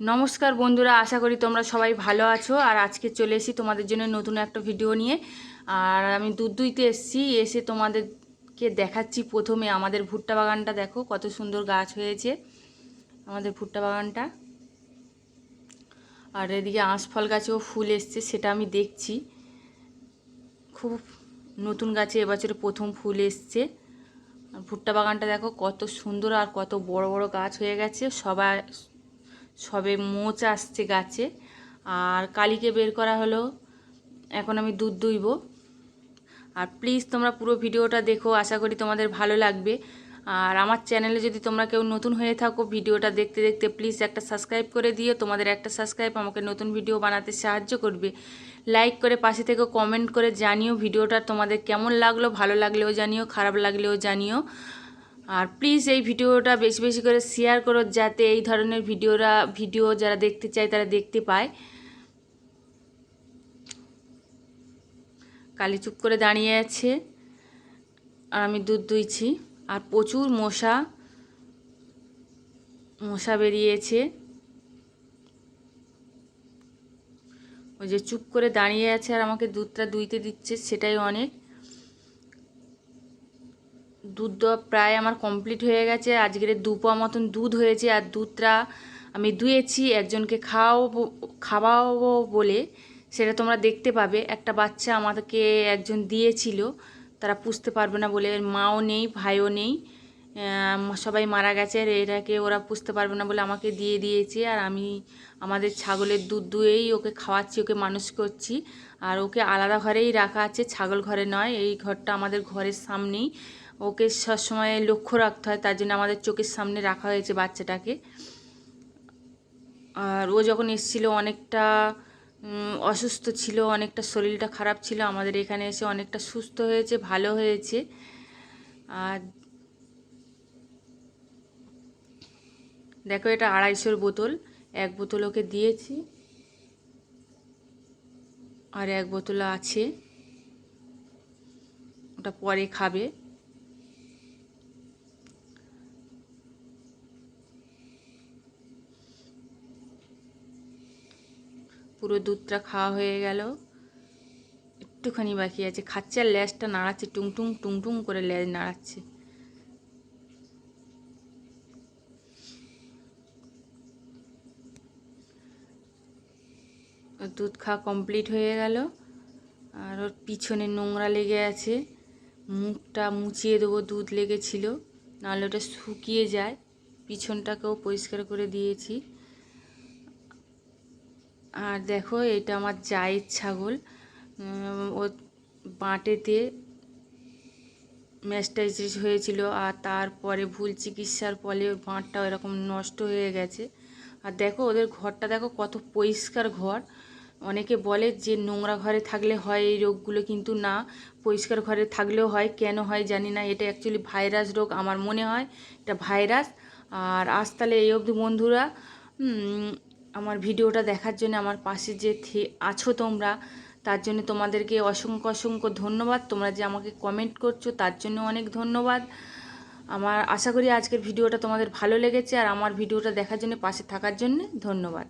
নমস্কার বন্ধুরা, আশা করি তোমরা সবাই ভালো আছো। আর আজকে চলে এসেছি তোমাদের জন্য নতুন একটা ভিডিও নিয়ে। আর আমি দুধ দুইতে এসেছি, এসে তোমাদেরকে দেখাচ্ছি প্রথমে আমাদের ভুট্টা বাগানটা। দেখো কত সুন্দর গাছ হয়েছে আমাদের ভুট্টা বাগানটা। আর এদিকে আঁশফল গাছেও ফুল এসছে, সেটা আমি দেখছি। খুব নতুন গাছে এবছরে প্রথম ফুল এসছে। আর ভুট্টা বাগানটা দেখো কত সুন্দর আর কত বড় বড় গাছ হয়ে গেছে। সবাই সবে মোচ আসছে গাছে। আর কালিকে বের করা হলো। এখন আমি দুধ দুইব। আর প্লিজ তোমরা পুরো ভিডিওটা দেখো, আশা করি তোমাদের ভালো লাগবে। আর আমার চ্যানেলে যদি তোমরা কেউ নতুন হয়ে থাকো ভিডিওটা দেখতে দেখতে প্লিজ একটা সাবস্ক্রাইব করে দিও। তোমাদের একটা সাবস্ক্রাইব আমাকে নতুন ভিডিও বানাতে সাহায্য করবে। লাইক করে পাশে থেকে কমেন্ট করে জানিও ভিডিওটা তোমাদের কেমন লাগল, ভালো লাগলেও জানিও, খারাপ লাগলেও জানিও। আর প্লিজ এই ভিডিওটা বেশি বেশি করে শেয়ার করো যাতে এই ধরনের ভিডিওরা ভিডিও যারা দেখতে চায় তারা দেখতে পায়। কালি চুপ করে দাঁড়িয়ে আছে আর আমি দুধ দুইছি। আর প্রচুর মশা মশা বেরিয়েছে। ওই যে চুপ করে দাঁড়িয়ে আছে আর আমাকে দুধটা দুইতে দিচ্ছে, সেটাই অনেক। দুধ দেওয়া প্রায় আমার কমপ্লিট হয়ে গেছে। আজকের দুপা মতন দুধ হয়েছে আর দুধটা আমি দুয়েছি, একজনকে খাওয়াবো খাওয়াবো বলে সেটা তোমরা দেখতে পাবে। একটা বাচ্চা আমাকে একজন দিয়েছিল, তারা পুষতে পারবে না বলে। মাও নেই, ভাইও নেই। সবাই মারা গেছে আর এটাকে ওরা পুষতে পারবে না বলে আমাকে দিয়ে দিয়েছে। আর আমি আমাদের ছাগলের দুধ দুয়েই ওকে খাওয়াচ্ছি, ওকে মানুষ করছি। আর ওকে আলাদা ঘরেই রাখা আছে, ছাগল ঘরে নয়, এই ঘরটা আমাদের ঘরের সামনেই। ওকে সবসময় লক্ষ্য রাখতে হয়, তার জন্য আমাদের চোখের সামনে রাখা হয়েছে বাচ্চাটাকে। আর ও যখন এসেছিল অনেকটা অসুস্থ ছিল, অনেকটা শরীরটা খারাপ ছিল, আমাদের এখানে এসে অনেকটা সুস্থ হয়েছে, ভালো হয়েছে। আর দেখো, এটা আড়াইশোর বোতল। এক বোতল ওকে দিয়েছি। আর এক বোতল আছে। ওটা পরে খাবে। পুরো দুধটা খাওয়া হয়ে গেল। একটুখানি বাকি আছে। খাচ্ছে আর ল্যাসটা নাড়াচ্ছে। টুংটুং টুংটুং করে ল্যাজ নাড়াচ্ছে। দুধ খাওয়া কমপ্লিট হয়ে গেল। আর ওর পিছনে নোংরা লেগে আছে। মুখটা মুছিয়ে দেবো, দুধ লেগেছিল। নাহলে ওটা শুকিয়ে যায়। পিছনটাকেও পরিষ্কার করে দিয়েছি। আর দেখো, এটা আমার জায়ের ছাগল। ও বাঁটেতে ম্যাস্টাইটিস হয়েছিল আর তারপরে ভুল চিকিৎসার ফলে ওর বাঁটটা এরকম নষ্ট হয়ে গেছে। আর দেখো, ওদের ঘরটা দেখো কত পরিষ্কার ঘর। অনেকে বলে যে নোংরা ঘরে থাকলে হয়, এই রোগগুলো কিন্তু না। পরিষ্কার ঘরে থাকলেও হয়, কেন হয় জানি না। এটা অ্যাকচুয়ালি ভাইরাস রোগ আমার মনে হয়, এটা ভাইরাস আর আজ তাহলে এই অবধি বন্ধুরা আমার ভিডিওটা দেখার জন্য আমার পাশে যে থে, আছো তোমরা, তার জন্য তোমাদেরকে অসংখ্য অসংখ্য ধন্যবাদ। তোমরা যে আমাকে কমেন্ট করছ, তার জন্য অনেক ধন্যবাদ। আমার আশা করি আজকের ভিডিওটা তোমাদের ভালো লেগেছে, আর আমার ভিডিওটা দেখার জন্য পাশে থাকার জন্য ধন্যবাদ।